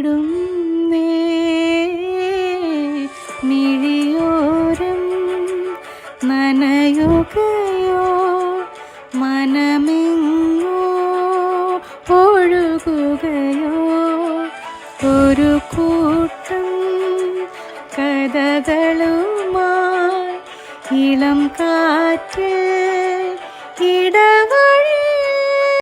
വിടുന്നേ നനയുകയോ മനമെങ്ങോ ഒഴുകുകയോ. ഒരു കൂട്ടം കഥകളുമായി ഇളം കാറ്റ്